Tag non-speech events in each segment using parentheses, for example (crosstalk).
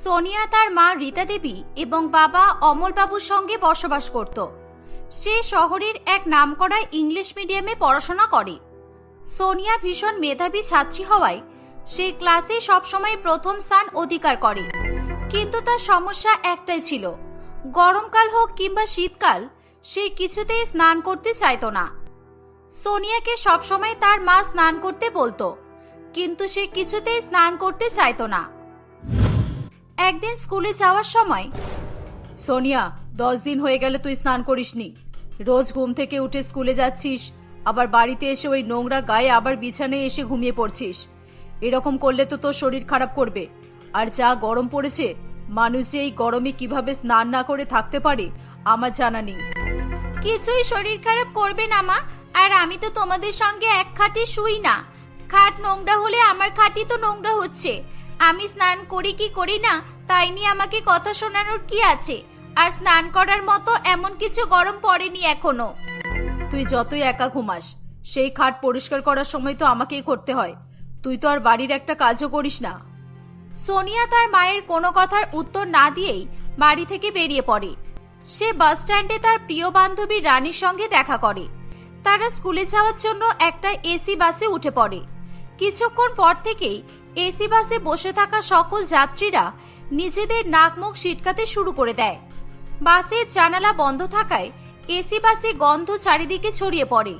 সোনিয়া তার মা রীতা দেবী এবং বাবা অমলবাবুর সঙ্গে বসবাস করত। সে শহরের এক নামকরা ইংলিশ মিডিয়ামে পড়াশোনা করে। সোনিয়া ভীষণ মেধাবী ছাত্রী হওয়ায় সে ক্লাসে সবসময় প্রথম স্থান অধিকার করে। কিন্তু তার সমস্যা একটাই ছিল, গরমকাল হোক কিংবা শীতকাল, সে কিছুতেই স্নান করতে চাইতো না। সোনিয়াকে সবসময় তার মা স্নান করতে বলতো, কিন্তু সে কিছুতেই স্নান করতে চাইতো না। একদিন স্কুলে যাওয়ার সময়, সোনিয়া, দশ দিন হয়ে গেল তুই স্নান করিসনি। রোজ ঘুম থেকে উঠে স্কুলে যাচ্ছিস, আবার বাড়িতে এসে ওই নোংরা গায়ে আবার বিছানায় এসে ঘুমিয়ে পড়ছিস। এরকম করলে তো তোর শরীর খারাপ করবে। আর যা গরম পড়েছে, মানুষ যে এই গরমে কীভাবে স্নান না করে থাকতে পারে, আমার জানা নেই। কিছুই শরীর খারাপ করবে না, মা। আর আমি তো তোমাদের সঙ্গে এক খাটে শুই না। খাট নোংরা হলে আমার খাটই তো নোংরা হচ্ছে। আমি স্নান করি কি করি না তাই নিয়ে আমাকে কথা শোনানোর কি আছে? আর স্নান করার মতো এমন কিছু গরম পড়েনি এখনও। তুই যতই একা ঘুমাস, সেই খাট পরিষ্কার করার সময় তো আমাকেই করতে হয়। তুই তো আর বাড়ির একটা কাজও করিস না। সোনিয়া তার মায়ের কোনো কথার উত্তর না দিয়েই বাড়ি থেকে বেরিয়ে পড়ে। সে বাস স্ট্যান্ডে তার প্রিয় বান্ধবী রানীর সঙ্গে দেখা করে। তারা স্কুলে যাওয়ার জন্য একটা এসি বাসে উঠে পড়ে। কিছুক্ষণ পর থেকেই এসি বাসে বসে থাকা সকল যাত্রীরা নিজেদের নাক মুখ সিটকাতে শুরু করে দেয়। বাসের জানালা বন্ধ থাকায় এসি বাসে গন্ধ চারিদিকে ছড়িয়ে পড়ে।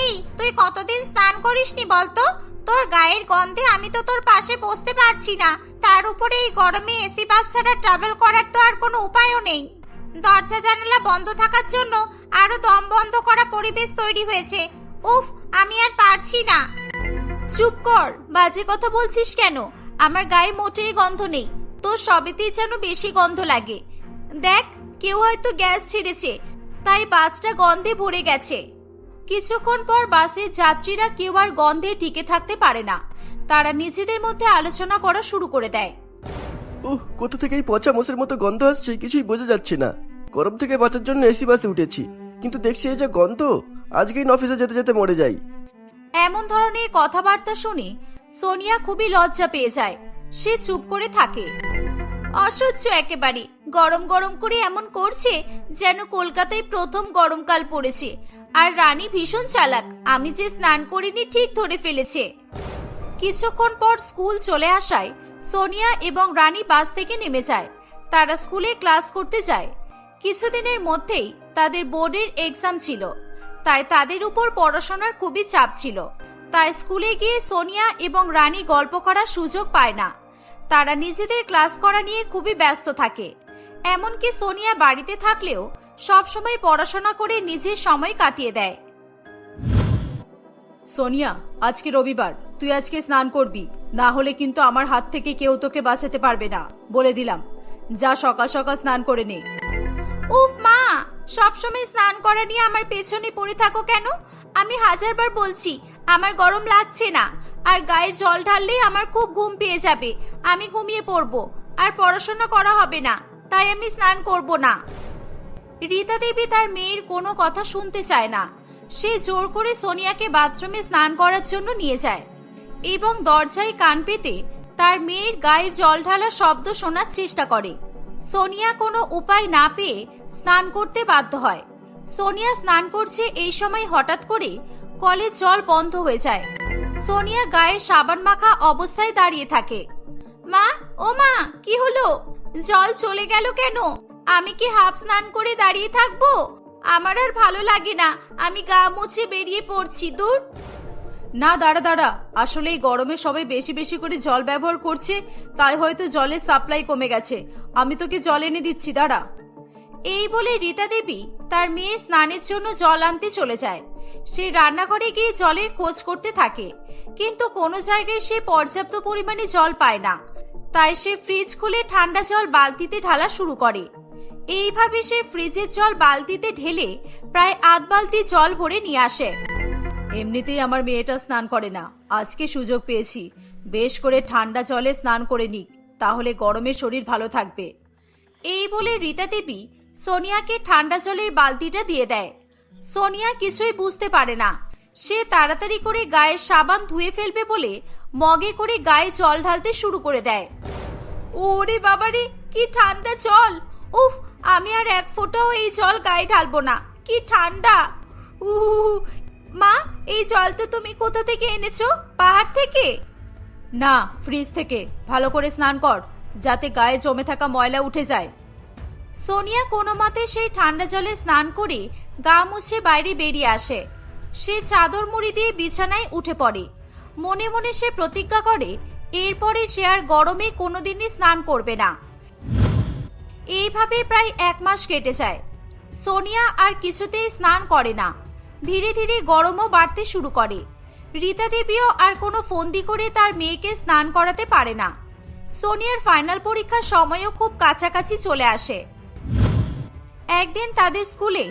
এই তুই কতদিন স্নান করিসনি বলতো? তোর গায়ের গন্ধে আমি তো তোর পাশে বসতে পারছি না। তার উপরে এই গরমে এসি বাস ছাড়া ট্রাভেল করার তো আর কোনো উপায়ও নেই। দরজা জানালা বন্ধ থাকার জন্য আরও দম বন্ধ করা পরিবেশ তৈরি হয়েছে। উফ আমি আর পারছি না। চুপ কর বাজে কথা বলছিস কেন? আমার গায়ে মোটেই গন্ধ নেই। তোর সবেতেই যেন বেশি গন্ধ লাগে। দেখ কেউ হয়তো গ্যাস ছেড়েছে তাই বাসটা গন্ধে ভরে গেছে। কিছুক্ষণ পর বাসের যাত্রীরা কেউ আর গন্ধে টিকে থাকতে পারে না। তারা নিজেদের মধ্যে আলোচনা করা শুরু করে দেয়। উহ কোথা থেকে এই পচা মোষের মতো গন্ধ আসছে কিছুই বোঝা যাচ্ছে না। গরম থেকে বাঁচার জন্য এসি বাসে উঠেছি কিন্তু দেখছি এই যে গন্ধ আজকেই অফিসে যেতে যেতে মরে যাই। এমন ধরনের কথাবার্তা শুনে সোনিয়া খুবই লজ্জা পেয়ে যায়। সে চুপ করে থাকে। অসহ্য একেবারে। গরম গরম করে এমন করছে যেন কলকাতায় প্রথম গরমকাল পড়েছে। আর রানী ভীষণ চালাক। আমি যে স্নান করিনি ঠিক ধরে ফেলেছে। কিছুক্ষণ পর স্কুল চলে আসায় সোনিয়া এবং রানী বাস থেকে নেমে যায়। তারা স্কুলে ক্লাস করতে যায়। কিছুদিনের মধ্যেই তাদের বোর্ডের এক্সাম ছিল। তাই তাদের উপর পড়াশোনার খুবই চাপ ছিল। তাই স্কুলে গিয়ে সোনিয়া এবং রানী গল্প করার সুযোগ পায় না। তারা নিজেদের ক্লাস করা নিয়ে খুবই ব্যস্ত থাকে। এমনকি সোনিয়া বাড়িতে থাকলেও সবসময় পড়াশোনা করে নিজের সময় কাটিয়ে দেয়। সোনিয়া আজকে রবিবার। তুই আজকে স্নান করবি। না হলে কিন্তু আমার হাত থেকে কেউ তোকে বাঁচাতে পারবে না। বলে দিলাম। যা সকাল সকাল স্নান করে নে। উফ মা! সবসময় স্নান করা নিয়ে আমার পেছনে পড়ে থাকো কেন? আমি হাজারবার বলছি, আমার গরম লাগছে না। আর গায়ে জল ঢাললেই আমার খুব ঘুম পেয়ে যাবে। আমি ঘুমিয়ে পড়ব। আর পড়াশোনা করা হবে না। তাই আমি স্নান করব না। রীতা দেবী তার মেয়ের কোনো কথা শুনতে চায় না। সে জোর করে সোনিয়াকে বাথরুমে স্নান করার জন্য নিয়ে যায়। এবং দরজায় কান পেতে তার মেয়ের গায়ে জল ঢালা শব্দ শোনার চেষ্টা করে। সোনিয়া কোনো উপায় না পেয়ে স্নান করতে বাধ্য হয়। সোনিয়া স্নান করছে এই সময় হঠাৎ করে কলের জল বন্ধ হয়ে যায়। সোনিয়া গায়ে সাবান মাখা অবস্থায় দাঁড়িয়ে থাকে। মা, ও মা, কি হলো? জল চলে গেল কেন? আমি কি হাফ স্নান করে দাঁড়িয়ে থাকব? আমার আর ভালো লাগে না, আমি গা মুছে বেরিয়ে পড়ছি, দূর। না, দাঁড়া দাঁড়া আসলে এই গরমে সবাই বেশি বেশি করে জল ব্যবহার করছে, তাই হয়তো জলের সাপ্লাই কমে গেছে। আমি তোকে জল এনে দিচ্ছি, দাঁড়া। এই বলে রীতা দেবী তার মেয়ের স্নানের জন্য জল আনতে চলে যায়। সে রান্নাঘরে গিয়ে জলের খোঁজ করতে থাকে, কিন্তু কোনো জায়গায় সে পর্যাপ্ত পরিমাণে জল পায় না। তাই সে ফ্রিজ খুলে ঠান্ডা জল বালতিতে ঢালা শুরু করে। এইভাবে সে ফ্রিজের জল বালতিতে ঢেলে প্রায় আধ বালতি জল ভরে নিয়ে আসে। এমনিতেই আমার মেয়েটা স্নান করে না। আজকে সুযোগ পেয়েছি। বেশ করে ঠান্ডা জলে স্নান করে নিক, তাহলে গরমে শরীর ভালো থাকবে। এই বলে রীতা দেবী সোনিয়াকে ঠান্ডা জলের বালতিটা দিয়ে দেয়। সোনিয়া কিছুই বুঝতে পারে না। সে তাড়াতাড়ি করে গায়ে সাবান ধুয়ে ফেলবে বলে মগে করে গায়ে জল ঢালতে শুরু করে দেয়। ওরে বাবারে, কি ঠান্ডা জল! উফ, আমি আর এক ফোঁটাও এই জল গায়ে ঢালবো না। কি ঠান্ডা! মা, এই জলটা তুমি কোথা থেকে এনেছো? পাহাড় থেকে? না, ফ্রিজ থেকে। ভালো করে স্নান কর, যাতে গায়ে জমে থাকা ময়লা উঠে যায়। সোনিয়া কোনো মতে সেই ঠান্ডা জলে স্নান করে গা মুছে বাইরে বেরিয়ে আসে। সে চাদর মুড়ি দিয়ে বিছানায় উঠে পড়ে। মনে মনে সে প্রতিজ্ঞা করে, এরপরে সে আর গরমে কোনোদিনই স্নান করবে না। এইভাবে প্রায় এক মাস কেটে যায়। সোনিয়া আর কিছুতেই স্নান করে না। ধীরে ধীরে গরমও বাড়তে শুরু করে। রীতা দেবীও আর কোনো ফন্দি করে তার মেয়েকে স্নান করাতে পারে না। সোনিয়ার ফাইনাল পরীক্ষার সময়ও খুব কাছাকাছি চলে আসে। একদিন তাদের স্কুলে।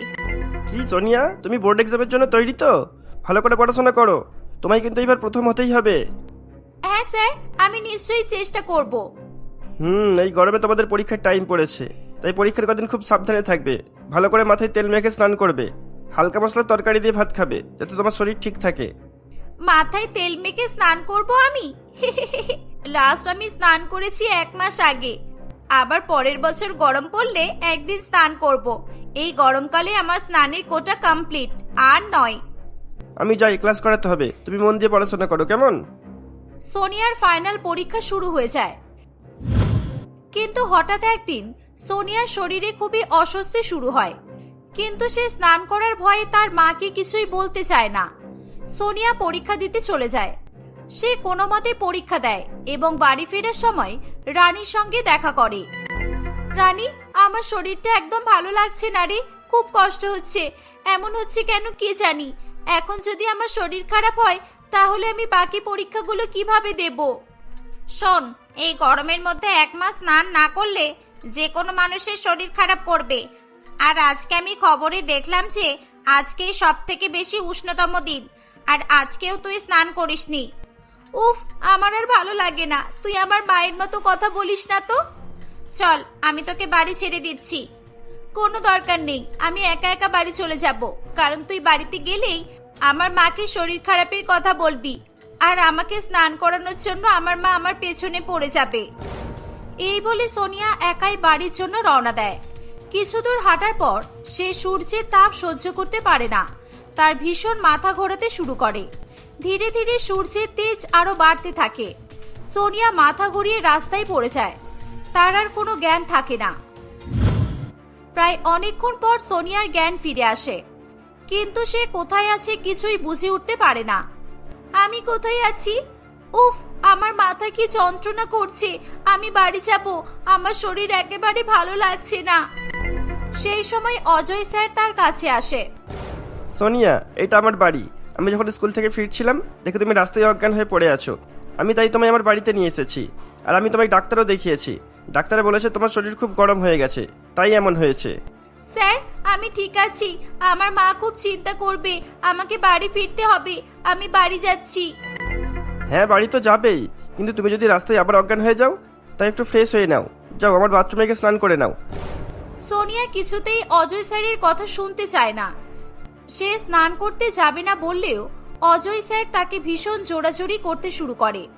কি সোনিয়া? তুমি বোর্ড এক্সামের জন্য তৈরি তো? ভালো করে পড়াশোনা করো। তোমায় কিন্তু এবার প্রথম হতেই হবে। হ্যাঁ স্যার আমি নিশ্চয়ই চেষ্টা করব। হুম এই গরমে তোমাদের পরীক্ষার টাইম পড়েছে। তাই পরীক্ষার কদিন খুব সাবধানে থাকবে। ভালো করে মাথায় তেল মেখে স্নান করবে। হালকা মশলার তরকারি দিয়ে ভাত খাবে যাতে তোমার শরীর ঠিক থাকে। মাথায় তেল মেখে স্নান করব আমি? (laughs) লাস্ট আমি স্নান করেছি এক মাস আগে। আবার পরের বছর গরম পড়লে একদিন স্নান করব। এই গরমকালে আমার স্নানের কোটা কমপ্লিট আর নয়। আমি যাই ক্লাস করাতে হবে। তুমি মন দিয়ে পড়াশোনা করো কেমন? সোনিয়ার ফাইনাল পরীক্ষা শুরু হয়ে যায়। কিন্তু হঠাৎ একদিন সোনিয়ার শরীরে খুবই অস্বস্তি শুরু হয়। কিন্তু সে স্নান করার ভয়ে তার মাকে কিছুই বলতে চায় না। সোনিয়া পরীক্ষা দিতে চলে যায়। সে কোনো মতে পরীক্ষা দেয় এবং বাড়ি ফেরার সময় রানীর সঙ্গে দেখা করে। রানী, আমার শরীরটা একদম ভালো লাগছে না রে, খুব কষ্ট হচ্ছে। এমন হচ্ছে কেন কে জানি? এখন যদি আমার শরীর খারাপ হয়, তাহলে আমি বাকি পরীক্ষাগুলো কীভাবে দেব? শোন, এই গরমের মধ্যে এক মাস স্নান না করলে যে কোনো মানুষের শরীর খারাপ করবে। আর আজকে আমি খবরে দেখলাম যে আজকেই সব থেকে বেশি উষ্ণতম দিন। আর আজকেও তুই স্নান করিসনি। উফ, আমার আর ভালো লাগে না। তুই আমার মায়ের মতো কথা বলিস না তো? চল, আমি তোকে বাড়ি ছেড়ে দিচ্ছি। কোনো দরকার নেই, আমি একা একা বাড়ি চলে যাব। কারণ তুই বাড়িতে গেলেই আমার মাকে শরীর খারাপের কথা বলবি। আর আমাকে স্নান করানোর জন্য আমার মা আমার পেছনে পড়ে যাবে। এই বলে সোনিয়া একাই বাড়ির জন্য রওনা দেয়। কিছু দূর হাঁটার পর সে সূর্যের তাপ সহ্য করতে পারে না। তার ভীষণ মাথা ঘোরাতে শুরু করে। ধীরে ধীরে সূর্যের তেজ আরও বাড়তে থাকে। সোনিয়া মাথা ঘুরিয়ে রাস্তায় পড়ে যায়। তার আর কোনো জ্ঞান থাকে না। প্রায় অনেকক্ষণ পর সোনিয়ার জ্ঞান ফিরে আসে। কিন্তু সে কোথায় আছে কিছুই বুঝে উঠতে পারে না। আমি কোথায় আছি? উফ, আমার মাথা কি যন্ত্রণা করছে। আমি বাড়ি যাব। আমার শরীর একেবারে ভালো লাগছে না। সেই সময় অজয় স্যার তার কাছে আসে। সোনিয়া, এটা আমার বাড়ি। আমি যখন স্কুল থেকে ফিরছিলাম দেখে তুমি রাস্তায় অজ্ঞান হয়ে পড়ে আছো। আমি তাই তোমায় আমার বাড়িতে নিয়ে এসেছি। আর আমি তোমায় ডাক্তারও দেখিয়েছি। ডাক্তারে বলেছে তোমার শরীর খুব গরম হয়ে গেছে। তাই এমন হয়েছে। স্যার আমি ঠিক আছি। আমার মা খুব চিন্তা করবে। আমাকে বাড়ি ফিরতে হবে। আমি বাড়ি যাচ্ছি। হ্যাঁ বাড়ি তো যাবেই। কিন্তু তুমি যদি রাস্তায় আবার অজ্ঞান হয়ে যাও তাই একটু ফ্রেশ হয়ে নাও। যাও আমার বাথরুমে গিয়ে স্নান করে নাও। সোনিয়া কিছুতেই অজয় স্যারের কথা শুনতে চায় না। সে স্নান করতে যাবে না বললেও অজয় স্যার তাকে ভীষণ জোরাজোরি করতে শুরু করে।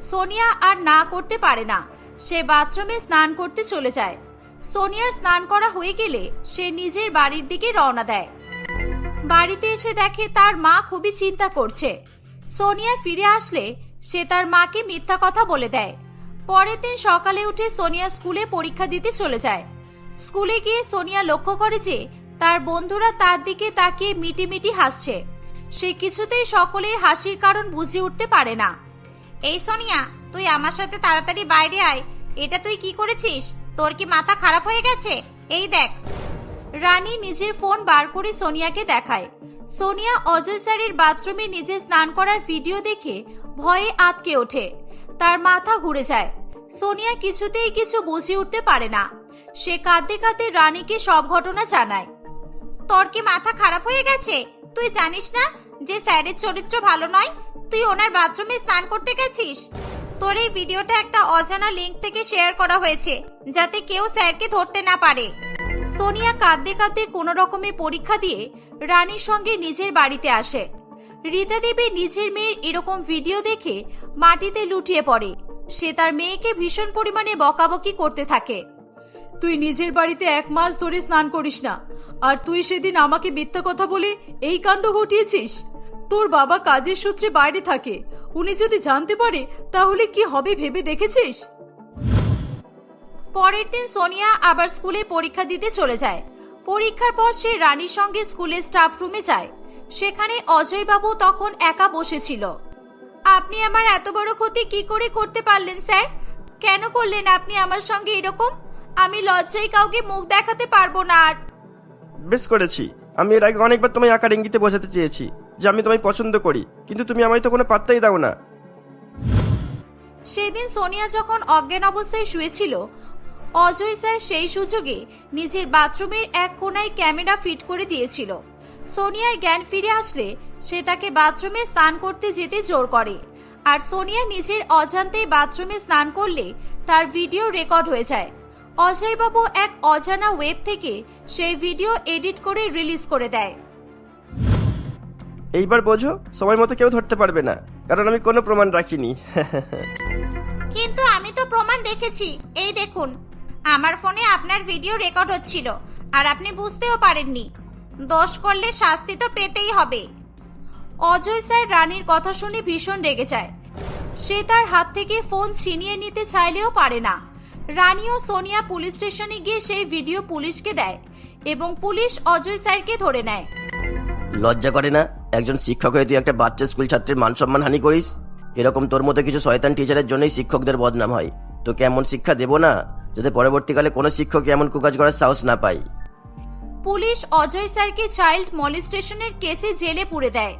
সোনিয়া আর না করতে পারে না। সে বাথরুমে স্নান করতে চলে যায়। সোনিয়ার স্নান করা হয়ে গেলে সে নিজের বাড়ির দিকে রওনা দেয়। বাড়িতে এসে দেখে তার মা খুবই চিন্তা করছে। সোনিয়া ফিরে আসলে সে তার মাকে মিথ্যা কথা বলে দেয়। পরের দিন সকালে উঠে সোনিয়া স্কুলে পরীক্ষা দিতে চলে যায়। স্কুলে গিয়ে সোনিয়া লক্ষ্য করে যে তার বন্ধুরা তার দিকে তাকিয়ে মিটিমিটি হাসছে। সে কিছুতেই সকলের হাসির কারণ বুঝে উঠতে পারে না। এই সোনিয়া, তুই আমার সাথে তাড়াতাড়ি বাইরে আয়। এটা তুই কি করেছিস? তোর কি মাথা খারাপ হয়ে গেছে? এই দেখ। রানী নিজের ফোন বার করে সোনিয়াকে দেখায়। সোনিয়া অজয় স্যারের বাথরুমে নিজে স্নান করার ভিডিও দেখে ভয়ে আতকে ওঠে। তার মাথা ঘুরে যায়। সোনিয়া কিছুতেই কিছু বুঝে উঠতে পারে না। সে কাঁদতে কাঁদতে রানীকে সব ঘটনা জানায়। তোর কি মাথা খারাপ হয়ে গেছে? তুই জানিস না যে স্যারের চরিত্র ভালো নয়? তুই ওনার বাথরুমে স্নান করতে গেছিস? তোর এই ভিডিওটা একটা অজানা লিংক থেকে শেয়ার করা হয়েছে, যাতে কেউ স্যারকে ধরতে না পারে। সোনিয়া কাঁদতে কাঁদতে কোনো রকমে পরীক্ষা দিয়ে রানীর সঙ্গে নিজের বাড়িতে আসে। রীতা দেবী নিজের মেয়ের এরকম ভিডিও দেখে মাটিতে লুটিয়ে পড়ে। সে তার মেয়েকে ভীষণ পরিমাণে বকাবকি করতে থাকে। তুই নিজের বাড়িতে এক মাস ধরে স্নান করিস না। আর তুই সেদিন আমাকে মিথ্যা কথা বলে এই কাণ্ড ঘটিয়েছিস? তোর বাবা কাজের সূত্রে বাইরে থাকে। উনি যদি জানতে পারে, তাহলে কি হবে ভেবে দেখেছিস? পরের দিন সোনিয়া আবার স্কুলে পরীক্ষা দিতে চলে যায়। পরীক্ষার পর সে রানীর সঙ্গে স্কুলের স্টাফ রুমে যায়। সেখানে অজয়বাবু তখন একা বসেছিল। আপনি আমার এত বড় ক্ষতি কি করে করতে পারলেন, স্যার? কেন করলেন আপনি আমার সঙ্গে এরকম? আমি লজ্জায় কাউকে মুখ দেখাতে পারব না। আর বেশ করেছি। আমি এর আগে অনেকবার তোমায় আঁকার ইঙ্গিতে বোঝাতে চেয়েছি যে আমি তোমায় পছন্দ করি কিন্তু তুমি আমায় তো কোনো পাত্তাই দাও না। সেদিন সোনিয়া যখন অজ্ঞান অবস্থায় শুয়েছিল অজয় স্যার সেই সুযোগে নিজের বাথরুমের এক কোনায় ক্যামেরা ফিট করে দিয়েছিল। সোনিয়ার জ্ঞান ফিরে আসলে সে তাকে বাথরুমে স্নান করতে যেতে জোর করে আর সোনিয়া নিজের অজান্তেই বাথরুমে স্নান করলে তার ভিডিও রেকর্ড হয়ে যায়। অজয়বাবু এক অজানা ওয়েব থেকে সেই ভিডিও এডিট করে রিলিজ করে দেয়। এইবার বোঝো সময় মতো কেউ ধরতে পারবে না কারণ আমি কোনো প্রমাণ রাখিনি। কিন্তু আমি তো প্রমাণ রেখেছি। এই দেখুন আমার ফোনে আপনার ভিডিও রেকর্ড হচ্ছিল আর আপনি বুঝতেও পারেননি। দোষ করলে শাস্তি তো পেতেই হবে। অজয় স্যার রানীর কথা শুনে ভীষণ রেগে যায়। সে তার হাত থেকে ফোন ছিনিয়ে নিতে চাইলেও পারে না। রানী ও সোনিয়া পুলিশ স্টেশনে গিয়ে সেই ভিডিও পুলিশকে দেয় এবং পুলিশ অজয় স্যারকে ধরে নেয়। লজ্জা করে না? একজন শিক্ষক হয়ে তুই একটা বাচ্চা স্কুল ছাত্রের মান সম্মান হানি করিস? এরকম তোর মতো কিছু শয়তান টিচারের জন্যই শিক্ষকদের বদনাম হয়। তোকে এমন শিক্ষা দেব না যাতে পরবর্তীকালে কোনো শিক্ষক এমন কুকাজ করার সাহস না পায়। পুলিশ অজয় স্যারকে চাইল্ড মলিস্টেশনের কেসে জেলে পুরে দেয়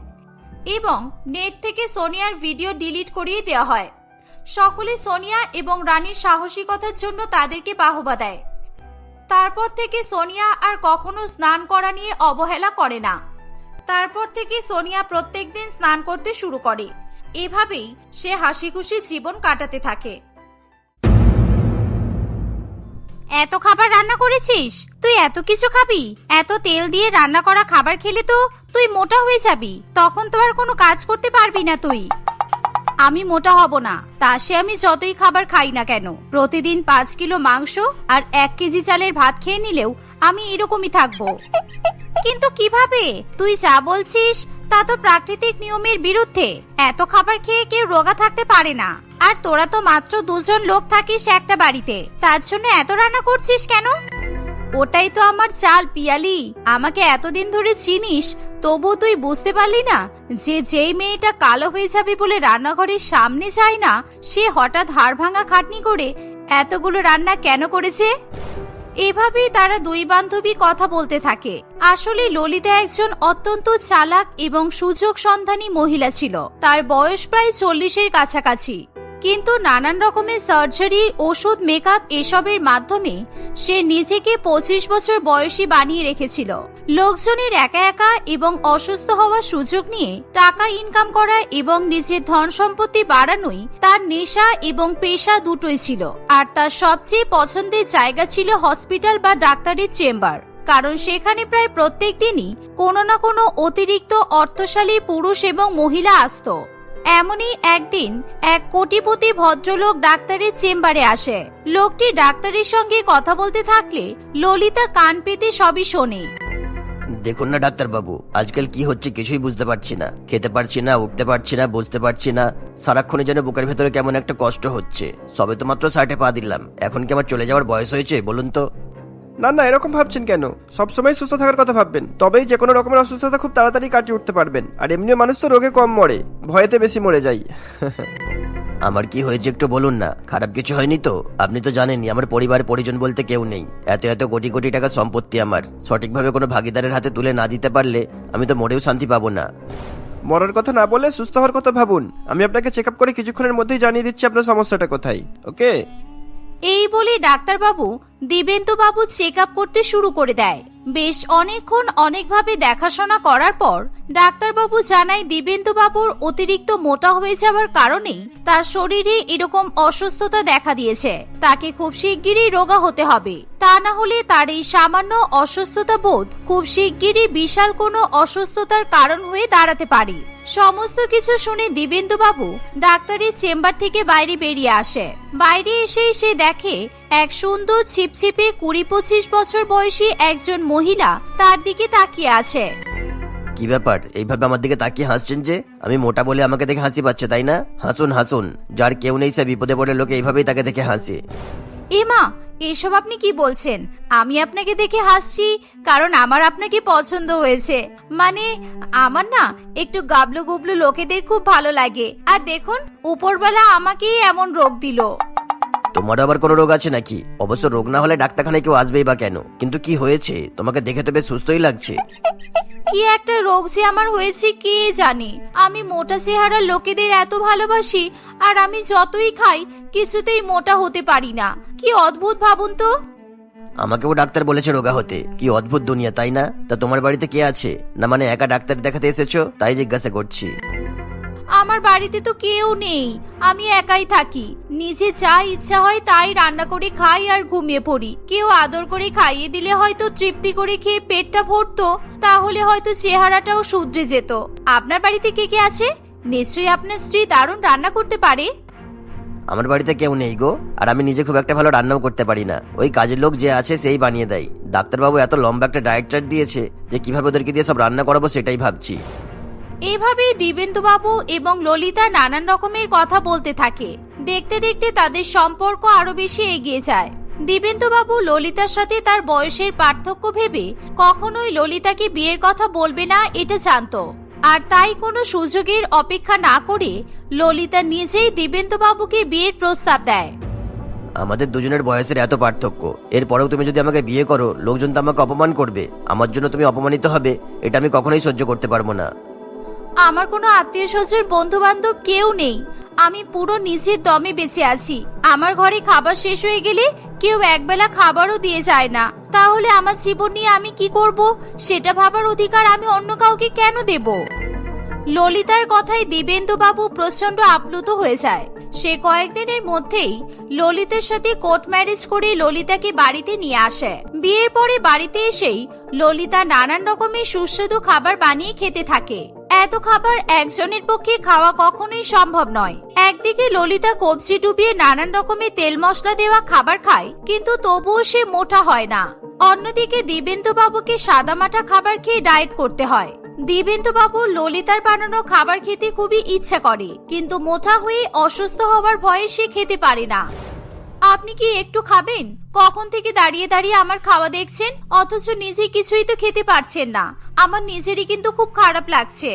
এবং নেট থেকে সোনিয়ার ভিডিও ডিলিট করিয়ে দেওয়া হয়। সকলে সোনিয়া এবং রানীর সাহসিকতার জন্য তাদেরকে বাহবা দেয়। তারপর থেকে সোনিয়া আর কখনো স্নান করা নিয়ে অবহেলা করে না। তারপর থেকে সোনিয়া প্রত্যেক দিন স্নান করতে শুরু করে। এভাবেই সে হাসি খুশি জীবন কাটাতে থাকে। এত খাবার রান্না করেছিস? তুই এত কিছু খাবি? এত তেল দিয়ে রান্না করা খাবার খেলে তো তুই মোটা হয়ে যাবি। তখন তো আর কোনো কাজ করতে পারবি না তুই। আমি মোটা হব না, তা সে আমি যতই খাবার খাই না কেন। প্রতিদিন পাঁচ কিলো মাংস আর এক কেজি চালের ভাত খেয়ে নিলেও আমি এরকমই থাকব। কিন্তু কীভাবে? তুই যা বলছিস, তা তো প্রাকৃতিক নিয়মের বিরুদ্ধে। এত খাবার খেয়ে কেউ রোগা থাকতে পারে না। আর তোরা তো মাত্র দুজন লোক থাকিস একটা বাড়িতে। তার জন্য এত রান্না করছিস কেন? ওটাই তো আমার চাল, পিয়ালি। আমাকে এতদিন ধরে চিনিস তবু তুই বুঝতে পারলি না যে যেই মেয়েটা কালো হয়ে যাবে বলে রান্নাঘরের সামনে যায় না, সে হঠাৎ হাড় ভাঙা খাটনি করে এতগুলো রান্না কেন করেছে? এভাবেই তারা দুই বান্ধবী কথা বলতে থাকে। আসলে ললিতা একজন অত্যন্ত চালাক এবং সুযোগ সন্ধানী মহিলা ছিল। তার বয়স প্রায় চল্লিশের কাছাকাছি। কিন্তু নানান রকমের সার্জারি, ওষুধ, মেকআপ এসবের মাধ্যমে সে নিজেকে পঁচিশ বছর বয়সী বানিয়ে রেখেছিল। লোকজনের একা একা এবং অসুস্থ হওয়ার সুযোগ নিয়ে টাকা ইনকাম করা এবং নিজের ধন সম্পত্তি বাড়ানোই তার নেশা এবং পেশা দুটোই ছিল। আর তার সবচেয়ে পছন্দের জায়গা ছিল হসপিটাল বা ডাক্তারের চেম্বার। কারণ সেখানে প্রায় প্রত্যেক দিনই কোনো না কোনো অতিরিক্ত অর্থশালী পুরুষ এবং মহিলা আসতো। এমনই একদিন এক কোটিপতি ভদ্রলোক ডাক্তারের চেম্বারে আসে। লোকটি ডাক্তারের সঙ্গে কথা বলতে থাকলে ললিতা কান পেতে সবই শোনে। দেখুন না, ডাক্তারবাবু, আজকাল কি হচ্ছে কিছুই বুঝতে পারছি না। খেতে পারছি না, উঠতে পারছি না বুঝতে পারছি না। সারাক্ষণে যেন বুকের ভেতরে কেমন একটা কষ্ট হচ্ছে। সবে তো মাত্র ষাটে পা দিলাম। এখন কি আমার চলে যাওয়ার বয়স হয়েছে, বলুন তো? না না এরকম ভাবছেন কেন? সবসময় সুস্থ থাকার কথা ভাববেন। তবেই যে কোনো রকমের অসুস্থতা খুব তাড়াতাড়ি কাটিয়ে উঠতে পারবেন। আর এমনিও মানুষ তো রোগে কম মরে ভয়েতে বেশি মরে যায়। (laughs) আমার কি হয়েছে একটু বলুন না? খারাপ কিছু হয়নি তো? আপনি তো জানেনই আমার পরিবার পরিজন বলতে কেউ নেই। এত এত কোটি কোটি টাকা সম্পত্তি আমার। সঠিকভাবে কোনো ভাগিদারের হাতে তুলে না দিতে পারলে আমি তো মরেও শান্তি পাবো না। মরার কথা না বলে সুস্থ হওয়ার কথা ভাবুন। আমি আপনাকে চেক আপ করে কিছুক্ষণের মধ্যেই জানিয়ে দিচ্ছি আপনার সমস্যাটা কোথায় ওকে এই বলে ডাক্তারবাবু দিবেন্দু বাবু চেক আপ করতে শুরু করে দেয়। বেশ অনেকক্ষণ অনেকভাবে দেখাশোনা করার পর ডাক্তারবাবু জানায় দিবেন্দুবাবুর অতিরিক্ত মোটা হয়ে যাওয়ার কারণেই তার শরীরে এরকম অসুস্থতা দেখা দিয়েছে। তাকে খুব শিগগিরই রোগা হতে হবে। তা না হলে তার এই সামান্য অসুস্থতা বোধ খুব শিগগিরই বিশাল কোনো অসুস্থতার কারণ হয়ে দাঁড়াতে পারে। সমস্ত কিছু শুনে দিবেন্দু বাবু ডাক্তারের চেম্বার থেকে বাইরে বেরিয়ে আসে। বাইরে এসে সে দেখে এক সুন্দর ছিপছিপে কুড়ি পঁচিশ বছর বয়সী একজন মহিলা তার দিকে তাকিয়ে আছে। কি ব্যাপার? এইভাবে আমার দিকে তাকিয়ে হাসছেন যে? আমি মোটা বলে আমাকে দেখে হাসি পাচ্ছে, তাই না? হাসুন হাসুন। যার কেউ নেই সে বিপদে পড়ে লোকে এইভাবেই তাকে দেখে হাসে। এমা এসব আপনি কি বলছেন? আমি আপনাকে দেখে হাসছি, কারণ আমার আপনাকে পছন্দ হয়েছে। মানে আমার না একটু গাবলু গুবলু লোকেদের খুব ভালো লাগে। আর দেখুন উপরবেলা আমাকেই এমন রোগ দিল। তোমার আবার কোনো রোগ আছে নাকি? অবশ্য রোগ না হলে ডাক্তারখানায় কেউ আসবেই বা কেন? কিন্তু কি হয়েছে? তোমাকে দেখে তো বেশ সুস্থই লাগছে। কি একটা রোগ যে আমার হয়েছে কে জানে? আমি মোটা চেহারার লোকেদের এত ভালোবাসি, আর আমি যতই খাই, কিছুতেই মোটা হতে পারি না। কি অদ্ভুত ভাবুন তো। আমাকেও ডাক্তার বলেছে রোগা হতে। কি অদ্ভুত দুনিয়া, তাই না? তা তোমার বাড়িতে কে আছে? না মানে একা ডাক্তার দেখাতে এসেছ? তাই জিজ্ঞাসা করছি। আমার বাড়িতে তো কেউ নেই। আমি একাই থাকি। নিজে যা ইচ্ছা হয় তাই রান্না করে খাই আর ঘুমিয়ে পড়ি। কেউ আদর করে খাইয়ে দিলে হয়তো তৃপ্তি করে খেয়ে পেটটা ভরতো, তাহলে হয়তো চেহারাটাও শুধরে যেত। আপনার বাড়িতে কে কে আছে? নিশ্চয়ই আপনার স্ত্রী দারুণ রান্না করতে পারে। আমার বাড়িতে কেউ নেই গো, আর আমি নিজে খুব একটা ভালো রান্নাও করতে পারি না। ওই কাজের লোক যে আছে সেই বানিয়ে দেয়। ডাক্তারবাবু এত লম্বা একটা ডায়েট চার্ট দিয়েছে যে কীভাবে ওদেরকে দিয়ে সব রান্না করাবো সেটাই ভাবছি। এভাবেই দিবেন্দুবাবু এবং ললিতা নানান রকমের কথা বলতে থাকে। দেখতে দেখতে তাদের সম্পর্ক আরও বেশি এগিয়ে যায়। দিবেন্দুবাবু ললিতার সাথে তার বয়সের পার্থক্য ভেবে কখনোই ললিতাকে বিয়ের কথা বলবে না এটা জানতো। আর তাই কোনো সুযোগের অপেক্ষা না করে ললিতা নিজেই দিবেন্দুবাবুকে বিয়ের প্রস্তাব দেয়। আমাদের দুজনের বয়সের এত পার্থক্য, এরপরেও তুমি যদি আমাকে বিয়ে করো, লোকজন তো আমাকে অপমান করবে। আমার জন্য তুমি অপমানিত হবে, এটা আমি কখনোই সহ্য করতে পারব না। আমার কোনো আত্মীয় স্বজন বন্ধু বান্ধব কেউ নেই। আমি পুরো নিজের দমে বেঁচে আছি। আমার ঘরে খাবার শেষ হয়ে গেলে কেউ একবেলা খাবারও দিয়ে যায় না। তাহলে আমার জীবন নিয়ে আমি কি করব? সেটা ভাবার অধিকার আমি অন্য কাউকে কেন দেব? ললিতার কথায় দিবেন্দু বাবু প্রচণ্ড আপ্লুত হয়ে যায়। সে কয়েকদিনের মধ্যেই ললিতার সাথে কোর্ট ম্যারেজ করে ললিতাকে বাড়িতে নিয়ে আসে। বিয়ের পরে বাড়িতে এসেই ললিতা নানান রকমের সুস্বাদু খাবার বানিয়ে খেতে থাকে। এত খাবার একজনের পক্ষে খাওয়া কখনোই সম্ভব নয়। একদিকে ললিতা কবজি ডুবিয়ে নানান রকমের তেল মশলা দেওয়া খাবার খায়, কিন্তু তবুও সে মোটা হয় না। অন্যদিকে দিবেন্দু বাবুকে সাদামাটা খাবার খেয়ে ডায়েট করতে হয়। দিবেন্দু বাবু ললিতার বানানো খাবার খেতে খুবই ইচ্ছা করে, কিন্তু মোটা হয়ে অসুস্থ হওয়ার ভয়ে সে খেতে পারে না। আপনি কি একটু খাবেন? কখন থেকে দাঁড়িয়ে দাঁড়িয়ে আমার খাওয়া দেখছেন? অথচ নিজে কিছুই তো খেতে পারছেন না। আমার নিজেরই কিন্তু খুব খারাপ লাগছে।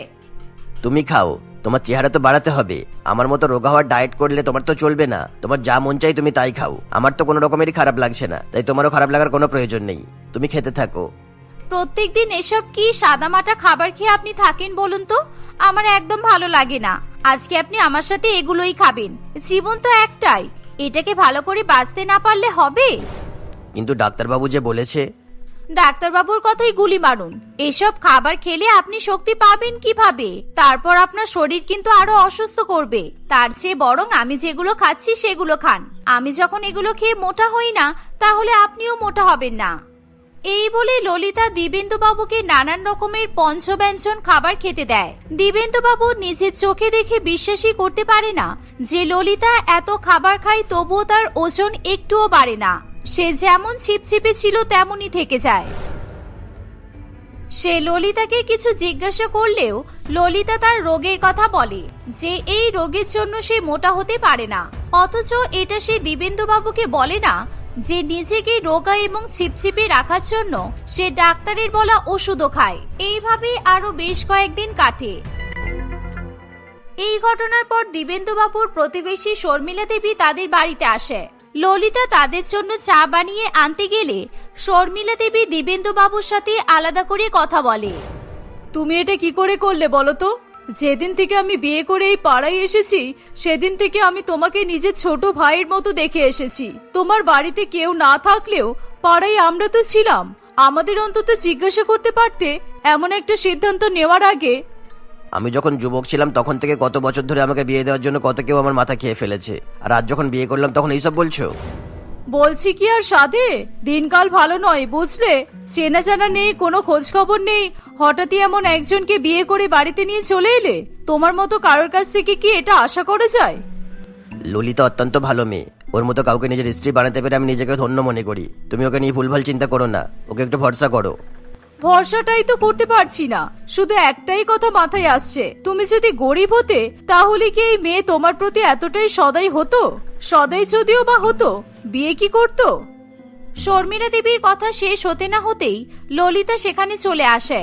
তুমি খাও, তোমার চেহারা তো বাড়াতে হবে। আমার মতো রোগা হওয়ার ডায়েট করলে তোমার তো চলবে না। তোমার যা মন চাই তুমি তাই খাও। আমার তো কোনো রকমেরই খারাপ লাগছে না, তাই তোমারও খারাপ লাগার কোনো প্রয়োজন নেই। তুমি খেতে থাকো। প্রত্যেকদিন এসব কি সাদামাটা খাবার খেয়ে আপনি থাকেন বলুন তো? আমার একদম ভালো লাগে না। আজকে আপনি আমার সাথে এগুলোই খাবেন। জীবন তো একটাই। এটাকে ভালো করে বাঁচতে না পারলে হবে? কিন্তু ডাক্তারবাবু যে বলেছে। ডাক্তারবাবুর কথাই গুলি মারুন। এসব খাবার খেলে আপনি শক্তি পাবেন কীভাবে? তারপর আপনার শরীর কিন্তু আরও অসুস্থ করবে। তার চেয়ে বরং আমি যেগুলো খাচ্ছি সেগুলো খান। আমি যখন এগুলো খেয়ে মোটা হই না তাহলে আপনিও মোটা হবেন না। এই বলে ললিতা দিবেন্দুবাবুকে নানান রকমের পঞ্চব্যঞ্জন খাবার খেতে দেয়। দিবেন্দুবাবু নিজের চোখে দেখে বিশ্বাসই করতে পারে না যে ললিতা এত খাবার খায় তবুও তার ওজন একটুও বাড়ে না। সে যেমন ছিপছিপে ছিল তেমনই থেকে যায়। সে ললিতাকে কিছু জিজ্ঞাসা করলেও ললিতা তার রোগের কথা বলে যে এই রোগের জন্য সে মোটা হতে পারে না। অথচ এটা সে দিবেন্দুবাবুকে বলে না যে নিজেকে রোগা এবং ছিপছিপে রাখার জন্য সে ডাক্তারের বলা ওষুধও খায়। এইভাবে আরও বেশ কয়েকদিন কাটে। এই ঘটনার পর দিবেন্দু বাবুর প্রতিবেশী শর্মিলা দেবী তাদের বাড়িতে আসে। ললিতা তাদের জন্য চা বানিয়ে আনতে গেলে শর্মিলা দেবী দিবেন্দু বাবুর সাথে আলাদা করে কথা বলে। তুমি এটা কি করে করলে বলো তো? যেদিন থেকে আমি বিয়ে করে এই পাড়ায় এসেছি, সেদিন থেকে আমি তোমাকে নিজের ছোট ভাইয়ের মতো দেখে এসেছি। তোমার বাড়িতে কেউ না থাকলেও পাড়ায় আমরা তো ছিলাম। আমাদের অন্তত জিজ্ঞাসা করতে পারতে এমন একটা সিদ্ধান্ত নেওয়ার আগে আমি যখন যুবক ছিলাম, তখন থেকে কত বছর ধরে আমাকে বিয়ে দেওয়ার জন্য কত কেউ আমার মাথা খেয়ে ফেলেছে। আর আজ যখন বিয়ে করলাম, তখন এইসব বলছো? বলছি কি আর সাধে? দিনকাল ভালো নয় বুঝলে? চেনা জানা নেই কোনো খোঁজ খবর নেই। হঠাৎই এমন একজনকে বিয়ে করে বাড়িতে নিয়ে চলে এলে? তোমার মতো কারোর কাছ থেকে কি এটা আশা করা যায়? ললিতা অত্যন্ত ভালো মেয়ে। ওর মতো কাউকে নিজের স্ত্রী বানাতে পেরে আমি নিজেকে ধন্য মনে করি। তুমি ওকে নিয়ে ভুলভাল চিন্তা করো না। ওকে একটু ভরসা করো। ভরসাটাই তো করতে পারছি না। শুধু একটাই কথা মাথায় আসছে। তুমি যদি গরিব হতে তাহলে কি এই মেয়ে তোমার প্রতি এতটাই সদাই হতো? সদাই যদিও বা হতো বিয়ে কি করত? শর্মিলা দেবীর কথা শেষ হতে না হতেই ললিতা সেখানে চলে আসে।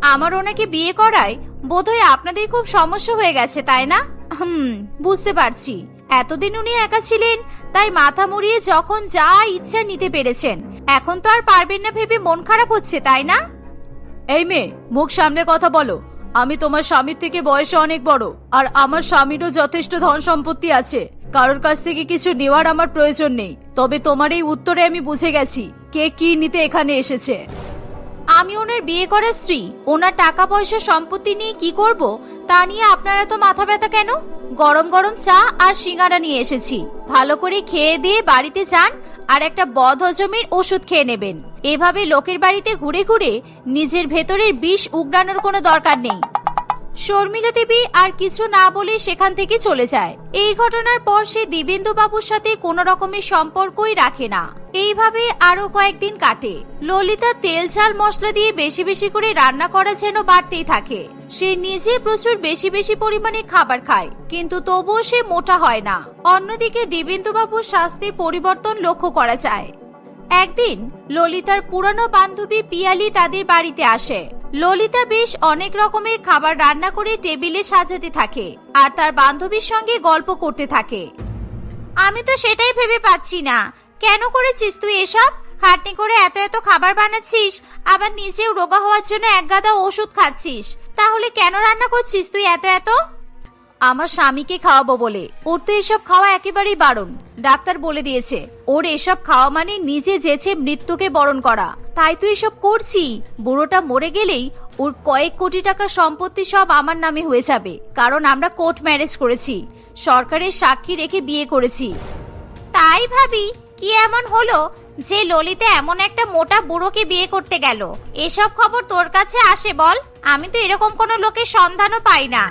আমার ওনাকে বিয়ে করায় বোধহয় আপনাদের খুব সমস্যা হয়ে গেছে তাই না? হুম বুঝতে পারছি। এতদিন উনি একা ছিলেন তাই মাথা মুড়িয়ে যখন যা ইচ্ছা নিতে পেরেছেন। এখন তো আর পারবেন না ভেবে মন খারাপ হচ্ছে তাই না? এই মেয়ে মুখ সামনে কথা বলো। আমি তোমার স্বামীর থেকে বয়সে অনেক বড়, আর আমার স্বামীরও যথেষ্ট ধন সম্পত্তি আছে। কারোর কাছ থেকে কিছু নেওয়ার আমার প্রয়োজন নেই। তবে তোমার এই উত্তরে আমি বুঝে গেছি, কে কি নিতে এখানে এসেছে। আমি ওনার বিয়ে করা স্ত্রী, ওনার টাকা পয়সা সম্পত্তি নিয়ে কি করব, তা নিয়ে আপনারা তো মাথা ব্যথা কেন? গরম গরম চা আর সিঙ্গারা নিয়ে এসেছি। ভালো করে খেয়ে দিয়ে বাড়িতে যান, আর একটা বদ হজমের ওষুধ খেয়ে নেবেন। এভাবে লোকের বাড়িতে ঘুরে ঘুরে নিজের ভেতরের বিষ উগড়ানোর কোনো দরকার নেই। শর্মিলা দেবী আর কিছু না বলে সেখান থেকে চলে যায়। এই ঘটনার পর সে দিবেন্দু বাবুর সাথে কোনো রকমের সম্পর্কই রাখে না। এইভাবে আরও কয়েকদিন কাটে। ললিতা তেল, ঝাল, মশলা দিয়ে বেশি বেশি করে রান্না করা যেন বাড়তেই থাকে। সে নিজে প্রচুর বেশি বেশি পরিমাণে খাবার খায়, কিন্তু তবুও সে মোটা হয় না। অন্যদিকে দিবেন্দু বাবুর স্বাস্থ্যে পরিবর্তন লক্ষ্য করা যায়। একদিন ললিতার পুরনো বান্ধবী পিয়ালি তাদের বাড়িতে আসে। ললিতা বেশ অনেক রকমের খাবার রান্না করে টেবিলে সাজাতে থাকে আর তার বান্ধবীর সঙ্গে গল্প করতে থাকে। আমি তো সেটাই ভেবে পাচ্ছি না। কেন করেছিস তুই এসব? খাটনি করে এত এত খাবার বানাচ্ছিস, আবার নিজেও রোগা হওয়ার জন্য এক গাদা ওষুধ খাচ্ছিস। তাহলে কেন রান্না করছিস তুই এত এত? আমার স্বামীকে খাওয়াবো বলে। ওর তো এসব খাওয়া একেবারেই বারণ। ডাক্তার বলে দিয়েছে, ওর এসব খাওয়া মানে নিজে যেছে মৃত্যুকে বরণ করা। তাই তো এসব করছি। বুড়োটা মরে গেলেই ওর কয়েক কোটি টাকা সম্পত্তি সব আমার নামে হয়ে যাবে, কারণ আমরা কোর্ট ম্যারেজ করেছি। সরকারের সাক্ষী রেখে বিয়ে করেছি। তাই ভাবি, কি এমন হলো যে ললিতা এমন একটা মোটা বুড়োকে বিয়ে করতে গেল? এসব খবর তোর কাছে আসে বল। আমি তো এরকম কোনো লোকের সন্ধানও পাই না।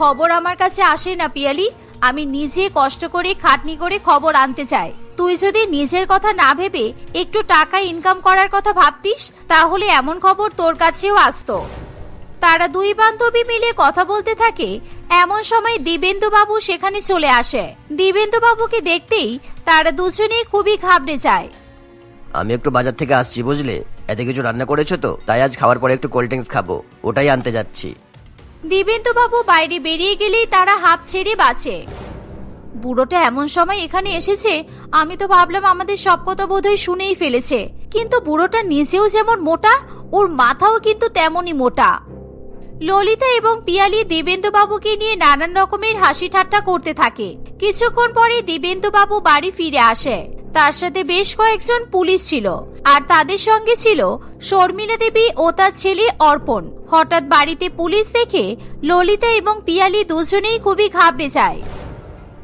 খবর আমার কাছে আসে না পিয়ালি। আমি নিজে কষ্ট করে, খাটনি করে খবর আনতে চাই। তুই যদি নিজের কথা না ভেবে একটু টাকা ইনকাম করার কথা ভাবতিস, তাহলে এমন খবর তোর কাছেও আসতো। তারা দুই বান্ধবী মিলে কথা বলতে থাকে। এমন সময় দিবেন্দু বাবু সেখানে চলে আসে। দিবেন্দু বাবুকে দেখতেই তারা দুজনেই খুবই ঘাবড়ে যায়। আমি একটু বাজার থেকে আসছি, বুঝলে? এত কিছু রান্না করেছ তো? তাই আজ খাওয়ার পরে একটু কোল্ড ড্রিঙ্কস খাব। ওটাই আনতে যাচ্ছি। দিবেন্দু বাবু বাইরে বেরিয়ে গেলেই তারা হাঁপ ছেড়ে বাঁচে। বুড়োটা এমন সময় এখানে এসেছে, আমি তো ভাবলাম আমাদের সব কথা বোধহয় শুনেই ফেলেছে। কিন্তু বুড়োটা নিজেও যেমন মোটা, ওর মাথাও কিন্তু তেমনই মোটা। ললিতা এবং পিয়ালি দিবেন্দু বাবুকে নিয়ে নানান রকমের হাসি ঠাট্টা করতে থাকে। কিছুক্ষণ পরে দিবেন্দু বাবু বাড়ি ফিরে আসে। তার সাথে বেশ কয়েকজন পুলিশ ছিল, আর তাদের সঙ্গে ছিল শর্মিলা দেবী ও তার ছেলে অর্পণ। হঠাৎ বাড়িতে পুলিশ দেখে ললিতা এবং পিয়ালি দুজনেই খুবই ঘাবড়ে যায়।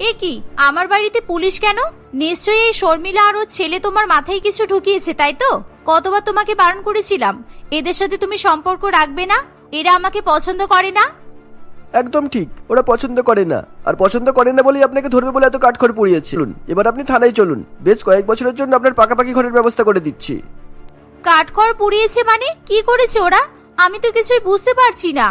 এ কি, আমার বাড়িতে পুলিশ কেন? নিশ্চয়ই এই শর্মিলা আর ওর ছেলে তোমার মাথায় কিছু ঢুকিয়েছে, তাই তো? কতবার তোমাকে বারণ করেছিলাম। এদের সাথে তুমি সম্পর্ক রাখবে না? এরা আমাকে পছন্দ করে না? একদম ঠিক, ওরা পছন্দ করে না। আর পছন্দ করে না বলেই আপনাকে ধরবে বলে এত কাঠখড় পুড়িয়েছে। চলুন এবার আপনি থানায় চলুন। বেশ কয়েক বছরের জন্য আপনার পাকাপাকি ঘরের ব্যবস্থা করে দিচ্ছি। কাঠখড় পুড়িয়েছে মানে? কি করেছে ওরা? আমি তো কিছুই বুঝতে পারছি না।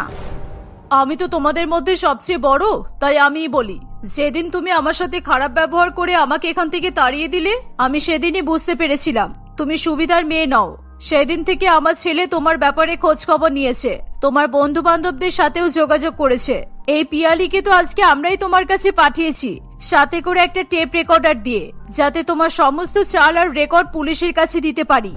আমি তো তোমাদের মধ্যে সবচেয়ে বড় তাই আমিই বলি যেদিন তুমি আমার সাথে খারাপ ব্যবহার করে আমাকে এখান থেকে তাড়িয়ে দিলে আমি সেদিনই বুঝতে পেরেছিলাম তুমি সুবিধার মেয়ে নও। সেদিন থেকে আমার ছেলে তোমার ব্যাপারে খোঁজ খবর নিয়েছে তোমার বন্ধু বান্ধবদের সাথেও যোগাযোগ করেছে। এই পিয়ালিকে তো আজকে আমরাই তোমার কাছে পাঠিয়েছি। সাথে করে একটা টেপ রেকর্ডার দিয়ে, যাতে তোমার সমস্ত চাল আর রেকর্ড পুলিশের কাছে দিতে পারি।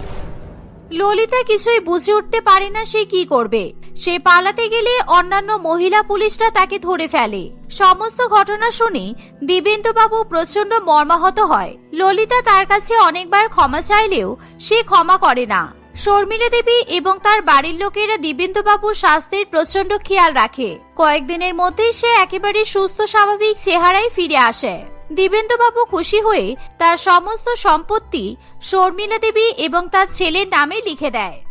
ললিতা কিছুই বুঝে উঠতে পারে না সে কি করবে। সে পালাতে গেলে অন্যান্য মহিলা পুলিশরা তাকে ধরে ফেলে। সমস্ত ঘটনা শুনে দিবেন্দু বাবু প্রচণ্ড মর্মাহত হয়। ললিতা তার কাছে অনেকবার ক্ষমা চাইলেও সে ক্ষমা করে না। শর্মিলা দেবী এবং তার বাড়ির লোকেরা দিবেন্দুবাবুর স্বাস্থ্যের প্রচণ্ড খেয়াল রাখে। কয়েকদিনের মধ্যেই সে একেবারে সুস্থ, স্বাভাবিক চেহারায় ফিরে আসে। দিবেন্দুবাবু খুশি হয়ে তার সমস্ত সম্পত্তি শর্মিলা দেবী এবং তার ছেলের নামে লিখে দেয়।